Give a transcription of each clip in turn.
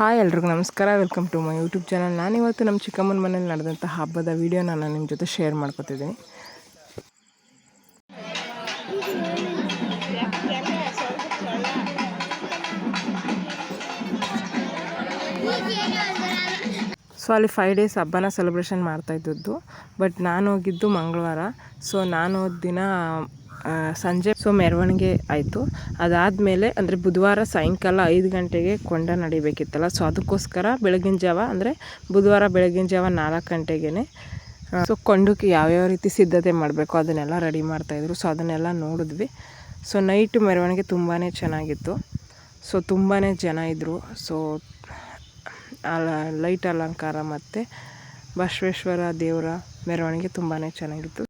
Hi ಎಲ್ರಿಗೂ ನಮಸ್ಕಾರ. Welcome to my YouTube channel ನಾನಿವತ್ತು ನಮ್ಮ ಚಿಕ್ಕಮ್ಮನ ಮನೇಲಿ ನಡೆದಂಥ ಹಬ್ಬದ ವೀಡಿಯೋನ ನಾನು ನಿಮ್ಮ ಜೊತೆ ಶೇರ್ ಮಾಡ್ಕೋತಿದ್ದೀನಿ. ಸೊ ಅಲ್ಲಿ ಫೈವ್ ಡೇಸ್ ಹಬ್ಬನ ಸೆಲೆಬ್ರೇಷನ್ ಮಾಡ್ತಾ ಇದ್ದದ್ದು. ಬಟ್ ನಾನು ಹೋಗಿದ್ದು ಮಂಗಳವಾರ. ಸೊ ನಾನು ದಿನ ಸಂಜೆ ಸೊ ಮೆರವಣಿಗೆ ಆಯಿತು. ಅದಾದಮೇಲೆ ಅಂದರೆ ಬುಧವಾರ ಸಾಯಂಕಾಲ ಐದು ಗಂಟೆಗೆ ಕೊಂಡ ನಡಿಬೇಕಿತ್ತಲ್ಲ. ಸೊ ಅದಕ್ಕೋಸ್ಕರ ಬೆಳಗಿನ ಜಾವ ಅಂದರೆ ಬುಧವಾರ ಬೆಳಗಿನ ಜಾವ ನಾಲ್ಕು ಗಂಟೆಗೆ ಸೊ ಕೊಂಡಕ್ಕೆ ಯಾವ್ಯಾವ ರೀತಿ ಸಿದ್ಧತೆ ಮಾಡಬೇಕು ಅದನ್ನೆಲ್ಲ ರೆಡಿ ಮಾಡ್ತಾಯಿದ್ರು ಸೊ ಅದನ್ನೆಲ್ಲ ನೋಡಿದ್ವಿ. ಸೊ ನೈಟ್ ಮೆರವಣಿಗೆ ತುಂಬಾ ಚೆನ್ನಾಗಿತ್ತು. ಸೊ ತುಂಬಾ ಜನ ಇದ್ದರು ಸೊ ಅಲ, ಲೈಟ್ ಅಲಂಕಾರ ಮತ್ತು ಬಸವೇಶ್ವರ ದೇವರ ಮೆರವಣಿಗೆ ತುಂಬಾ ಚೆನ್ನಾಗಿತ್ತು.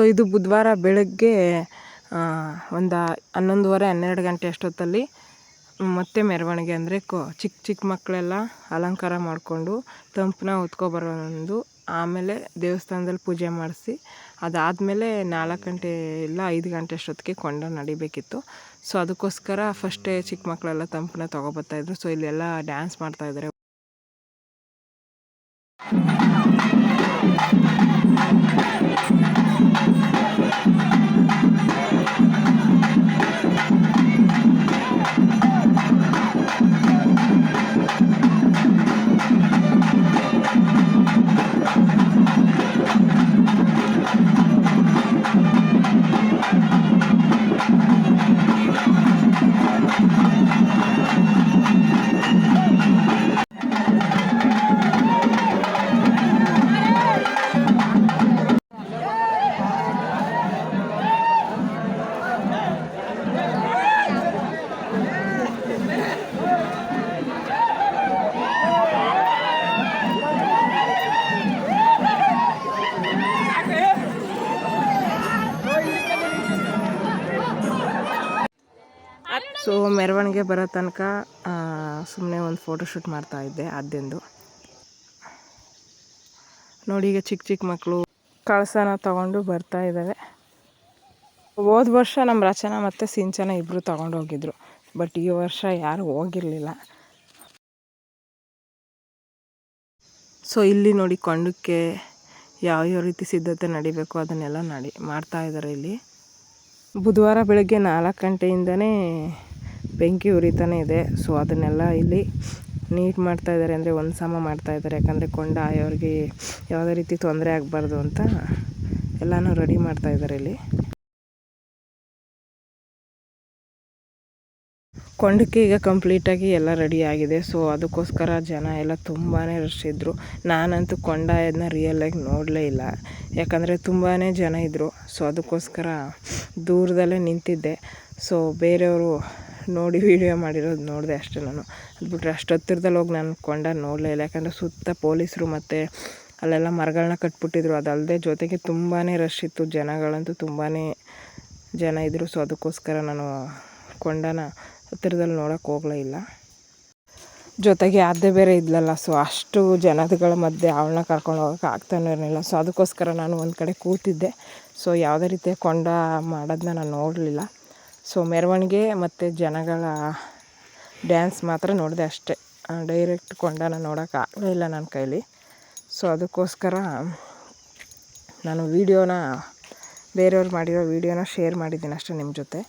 ಸೊ ಇದು ಬುಧವಾರ ಬೆಳಗ್ಗೆ ಒಂದು ಹನ್ನೊಂದುವರೆ, ಹನ್ನೆರಡು ಗಂಟೆ ಅಷ್ಟೊತ್ತಲ್ಲಿ ಮತ್ತೆ ಮೆರವಣಿಗೆ ಅಂದರೆ ಕೊ ಚಿಕ್ಕ ಚಿಕ್ಕ ಮಕ್ಕಳೆಲ್ಲ ಅಲಂಕಾರ ಮಾಡಿಕೊಂಡು ತಂಪನ್ನ ಹೊತ್ಕೊಬರೋದು ಆಮೇಲೆ ದೇವಸ್ಥಾನದಲ್ಲಿ ಪೂಜೆ ಮಾಡಿಸಿ, ಅದಾದಮೇಲೆ ನಾಲ್ಕು ಗಂಟೆ ಇಲ್ಲ ಐದು ಗಂಟೆ ಅಷ್ಟೊತ್ತಿಗೆ ಕೊಂಡ ನಡಿಬೇಕಿತ್ತು. ಸೊ ಅದಕ್ಕೋಸ್ಕರ ಫಸ್ಟೇ ಚಿಕ್ಕ ಮಕ್ಕಳೆಲ್ಲ ತಂಪನ್ನ ತೊಗೊಬರ್ತಾಯಿದ್ರು ಸೊ ಇಲ್ಲೆಲ್ಲ ಡ್ಯಾನ್ಸ್ ಮಾಡ್ತಾಯಿದ್ದಾರೆ ಸೊ ಮೆರವಣಿಗೆ ಬರೋ ತನಕ ಸುಮ್ಮನೆ ಒಂದು ಫೋಟೋಶೂಟ್ ಮಾಡ್ತಾ ಇದ್ದೆ ಅದ್ದೆಂದು. ನೋಡಿ ಈಗ ಚಿಕ್ಕ ಚಿಕ್ಕ ಮಕ್ಕಳು ಕಳಸನ ತಗೊಂಡು ಬರ್ತಾ ಇದ್ದಾವೆ ಹೋದ ವರ್ಷ ನಮ್ಮ ರಚನಾ ಮತ್ತು ಸಿಂಚನ ಇಬ್ಬರು ಹೋಗಿದ್ರು. ಬಟ್ ಈ ವರ್ಷ ಯಾರು ಹೋಗಿರಲಿಲ್ಲ. ಸೊ ಇಲ್ಲಿ ನೋಡಿ ಕೊಂಡಕ್ಕೆ ಯಾವ ರೀತಿ ಸಿದ್ಧತೆ ನಡಿಬೇಕು ಅದನ್ನೆಲ್ಲ ನಡಿ, ಮಾಡ್ತಾ ಇದ್ದಾರೆ ಇಲ್ಲಿ. ಬುಧವಾರ ಬೆಳಗ್ಗೆ ನಾಲ್ಕು ಗಂಟೆಯಿಂದನೇ ಬೆಂಕಿ ಉರಿತಾನೆ ಇದೆ. ಸೊ ಅದನ್ನೆಲ್ಲ ಇಲ್ಲಿ ನೀಟ್ ಮಾಡ್ತಾ ಇದ್ದಾರೆ ಅಂದರೆ ಒಂದು ಸಮ ಮಾಡ್ತಾ ಇದ್ದಾರೆ ಯಾಕಂದರೆ ಕೊಂಡ ಆಯೋರಿಗೆ ಯಾವುದೇ ರೀತಿ ತೊಂದರೆ ಆಗಬಾರ್ದು ಅಂತ ಎಲ್ಲನೂ ರೆಡಿ ಮಾಡ್ತಾ ಇದ್ದಾರೆ ಇಲ್ಲಿ. ಕೊಂಡಕ್ಕೆ ಈಗ ಕಂಪ್ಲೀಟಾಗಿ ಎಲ್ಲ ರೆಡಿ ಆಗಿದೆ. ಸೊ ಅದಕ್ಕೋಸ್ಕರ ಜನ ಎಲ್ಲ ತುಂಬಾ ರಶ್ ಇದ್ದರು ನಾನಂತೂ ಕೊಂಡ ಅದನ್ನ ರಿಯಲಾಗಿ ನೋಡಲೇ ಇಲ್ಲ. ಯಾಕಂದರೆ ತುಂಬಾ ಜನ ಇದ್ದರು ಸೊ ಅದಕ್ಕೋಸ್ಕರ ದೂರದಲ್ಲೇ ನಿಂತಿದ್ದೆ. ಸೊ ಬೇರೆಯವರು ನೋಡಿ ವೀಡಿಯೋ ಮಾಡಿರೋದು ನೋಡಿದೆ ಅಷ್ಟೇ ನಾನು. ಅದು ಬಿಟ್ಟರೆ ಅಷ್ಟು ಹತ್ತಿರದಲ್ಲಿ ಹೋಗಿ ನಾನು ಕೊಂಡ ನೋಡಲೇ ಇಲ್ಲ. ಯಾಕಂದರೆ ಸುತ್ತ ಪೊಲೀಸರು ಮತ್ತು ಅಲ್ಲೆಲ್ಲ ಮರಗಳನ್ನ ಕಟ್ಬಿಟ್ಟಿದ್ರು. ಅದಲ್ಲದೆ ಜೊತೆಗೆ ತುಂಬಾ ರಶ್ ಇತ್ತು. ಜನಗಳಂತೂ ತುಂಬಾ ಜನ ಇದ್ದರು ಸೊ ಅದಕ್ಕೋಸ್ಕರ ನಾನು ಕೊಂಡನ ಹತ್ತಿರದಲ್ಲಿ ನೋಡೋಕೆ ಹೋಗಲೇ ಇಲ್ಲ. ಜೊತೆಗೆ ಅದೇ ಬೇರೆ ಇದ್ಲಲ್ಲ. ಸೊ ಅಷ್ಟು ಜನಗಳ ಮಧ್ಯೆ ಅವಳನ್ನ ಕರ್ಕೊಂಡು ಹೋಗೋಕೆ ಆಗ್ತಾನೂ ಇರಲಿಲ್ಲ. ಸೊ ಅದಕ್ಕೋಸ್ಕರ ನಾನು ಒಂದು ಕಡೆ ಕೂತಿದ್ದೆ. ಸೊ ಯಾವುದೇ ರೀತಿಯ ಕೊಂಡ ಮಾಡೋದನ್ನ ನಾನು ನೋಡಲಿಲ್ಲ. ಸೊ ಮೆರವಣಿಗೆ ಮತ್ತು ಜನಗಳ ಡ್ಯಾನ್ಸ್ ಮಾತ್ರ ನೋಡಿದೆ ಅಷ್ಟೇ. ಡೈರೆಕ್ಟ್ ಕೊಂಡನ ನೋಡೋಕೆ ಇಲ್ಲ ನನ್ನ ಕೈಲಿ. ಸೊ ಅದಕ್ಕೋಸ್ಕರ ನಾನು ವೀಡಿಯೋನ, ಬೇರೆಯವ್ರು ಮಾಡಿರೋ ವೀಡಿಯೋನ ಶೇರ್ ಮಾಡಿದ್ದೀನಿ ಅಷ್ಟೇ ನಿಮ್ಮ ಜೊತೆ.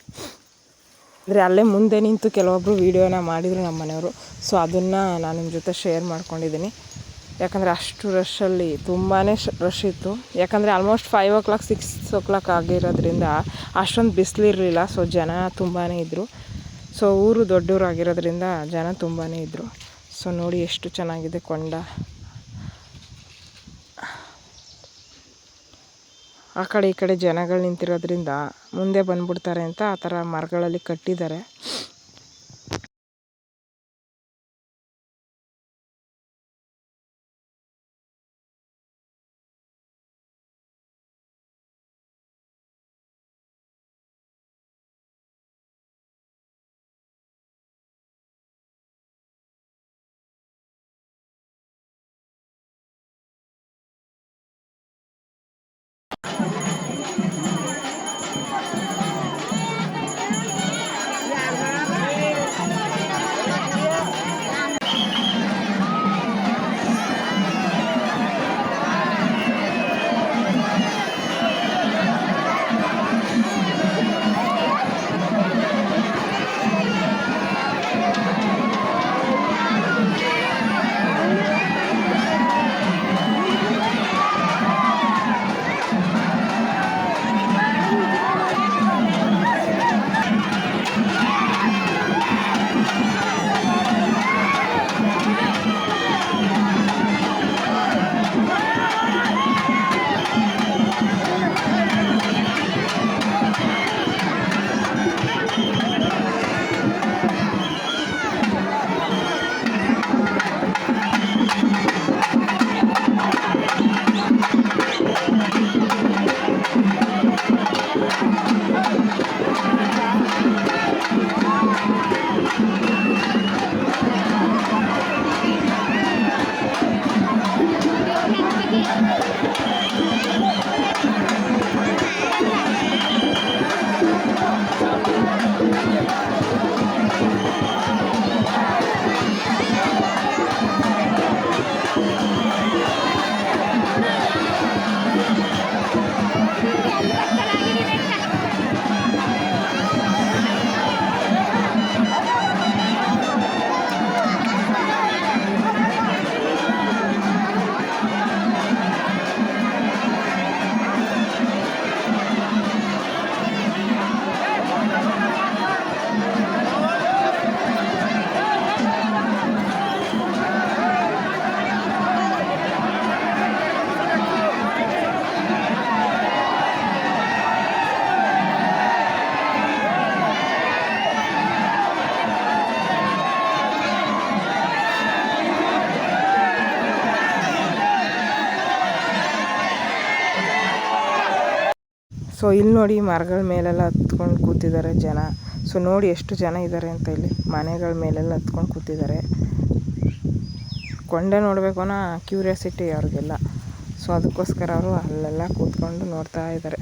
ಅಂದರೆ ಅಲ್ಲೇ ಮುಂದೆ ನಿಂತು ಕೆಲವೊಬ್ಬರು ವೀಡಿಯೋನ ಮಾಡಿದರು ನಮ್ಮ ಮನೆಯವರು ಸೊ ಅದನ್ನು ನಾನು ನಿಮ್ಮ ಜೊತೆ ಶೇರ್ ಮಾಡ್ಕೊಂಡಿದ್ದೀನಿ. ಯಾಕಂದರೆ ಅಷ್ಟು ರಶಲ್ಲಿ ತುಂಬಾ ರಶ್ ಇತ್ತು. ಯಾಕಂದರೆ almost five o'clock six o'clock ಆಗಿರೋದ್ರಿಂದ ಅಷ್ಟೊಂದು ಬಿಸಿಲಿರಲಿಲ್ಲ ಸೊ ಜನ ತುಂಬಾ ಇದ್ದರು ಸೊ ಊರು ದೊಡ್ಡೂರಾಗಿರೋದ್ರಿಂದ ಜನ ತುಂಬಾ ಇದ್ದರು ಸೊ ನೋಡಿ ಎಷ್ಟು ಚೆನ್ನಾಗಿದೆ ಕೊಂಡ. ಆ ಕಡೆ ಈ ಕಡೆ ಜನಗಳು ನಿಂತಿರೋದ್ರಿಂದ ಮುಂದೆ ಬಂದ್ಬಿಡ್ತಾರೆ ಅಂತ ಆ ಥರ ಮರಗಳಲ್ಲಿ ಕಟ್ಟಿದ್ದಾರೆ. ಸೊ ಇಲ್ಲಿ ನೋಡಿ ಮರಗಳ ಮೇಲೆಲ್ಲ ಹತ್ಕೊಂಡು ಕೂತಿದ್ದಾರೆ ಜನ. ಸೊ ನೋಡಿ ಎಷ್ಟು ಜನ ಇದ್ದಾರೆ ಅಂತ ಇಲ್ಲಿ. ಮನೆಗಳ ಮೇಲೆಲ್ಲ ಹತ್ಕೊಂಡು ಕೂತಿದ್ದಾರೆ. ಕೊಂಡೆ ನೋಡಬೇಕು ಅನ್ನೋ ಕ್ಯೂರಿಯಾಸಿಟಿ ಅವ್ರಿಗೆಲ್ಲ. ಸೊ ಅದಕ್ಕೋಸ್ಕರ ಅವರು ಅಲ್ಲೆಲ್ಲ ಕೂತ್ಕೊಂಡು ನೋಡ್ತಾ ಇದ್ದಾರೆ.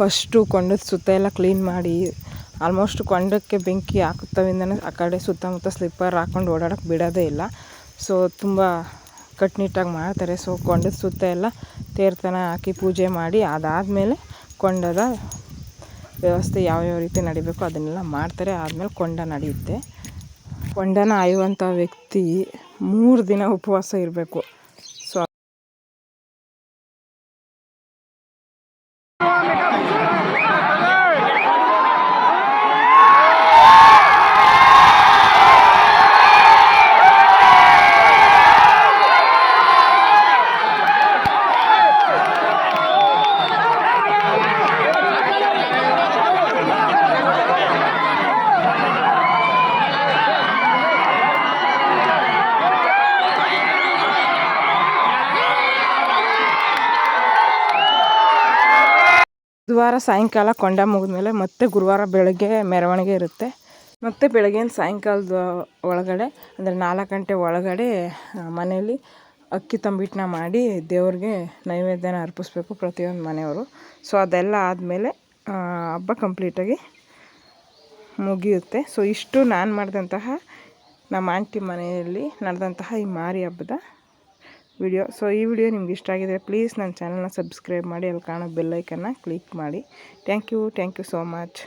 ಫಸ್ಟು ಕೊಂಡದ ಸುತ್ತ ಎಲ್ಲ ಕ್ಲೀನ್ ಮಾಡಿ ಆಲ್ಮೋಸ್ಟ್ ಕೊಂಡಕ್ಕೆ ಬೆಂಕಿ ಹಾಕುತ್ತವಿಂದನೇ ಆ ಕಡೆ ಸುತ್ತಮುತ್ತ ಸ್ಲಿಪ್ಪರ್ ಹಾಕ್ಕೊಂಡು ಓಡಾಡೋಕ್ಕೆ ಬಿಡೋದೇ ಇಲ್ಲ. ಸೊ ತುಂಬ ಕಟ್ಟುನಿಟ್ಟಾಗಿ ಮಾಡ್ತಾರೆ. ಸೊ ಕೊಂಡದ ಸುತ್ತ ಎಲ್ಲ ತೇರ್ತನ ಹಾಕಿ ಪೂಜೆ ಮಾಡಿ, ಅದಾದಮೇಲೆ ಕೊಂಡದ ವ್ಯವಸ್ಥೆ ಯಾವ್ಯಾವ ರೀತಿ ನಡಿಬೇಕು ಅದನ್ನೆಲ್ಲ ಮಾಡ್ತಾರೆ. ಆದಮೇಲೆ ಕೊಂಡ ನಡೆಯುತ್ತೆ. ಕೊಂಡನ ಆಯುವಂಥ ವ್ಯಕ್ತಿ ಮೂರು ದಿನ ಉಪವಾಸ ಇರಬೇಕು. ಬುಧವಾರ ಸಾಯಂಕಾಲ ಕೊಂಡ ಮುಗಿದ್ಮೇಲೆ ಮತ್ತೆ ಗುರುವಾರ ಬೆಳಗ್ಗೆ ಮೆರವಣಿಗೆ ಇರುತ್ತೆ. ಮತ್ತೆ ಬೆಳಗ್ಗಿನ ಸಾಯಂಕಾಲದ ಒಳಗಡೆ, ಅಂದರೆ ನಾಲ್ಕು ಗಂಟೆ ಒಳಗಡೆ ಮನೆಯಲ್ಲಿ ಅಕ್ಕಿ ತಂಬಿಟ್ಟನ್ನ ಮಾಡಿ ದೇವ್ರಿಗೆ ನೈವೇದ್ಯನ ಅರ್ಪಿಸ್ಬೇಕು ಪ್ರತಿಯೊಂದು ಮನೆಯವರು. ಸೊ ಅದೆಲ್ಲ ಆದಮೇಲೆ ಹಬ್ಬ ಕಂಪ್ಲೀಟಾಗಿ ಮುಗಿಯುತ್ತೆ. ಸೊ ಇಷ್ಟು ನಾನು ಮಾಡಿದಂತಹ ನಮ್ಮ ಆಂಟಿ ಮನೆಯಲ್ಲಿ ನಡೆದಂತಹ ಈ ಮಾರಿ ಹಬ್ಬದ ವಿಡಿಯೋ ಸೊ ಈ ವಿಡಿಯೋ ನಿಮ್ಗೆ ಇಷ್ಟ ಆಗಿದರೆ ಪ್ಲೀಸ್ ನನ್ನ ಚಾನಲ್ನ ಸಬ್ಸ್ಕ್ರೈಬ್ ಮಾಡಿ, ಅಲ್ಲಿ ಕಾಣೋ ಬೆಲ್ಲೈಕನ್ನ ಕ್ಲಿಕ್ ಮಾಡಿ. Thank you thank you so much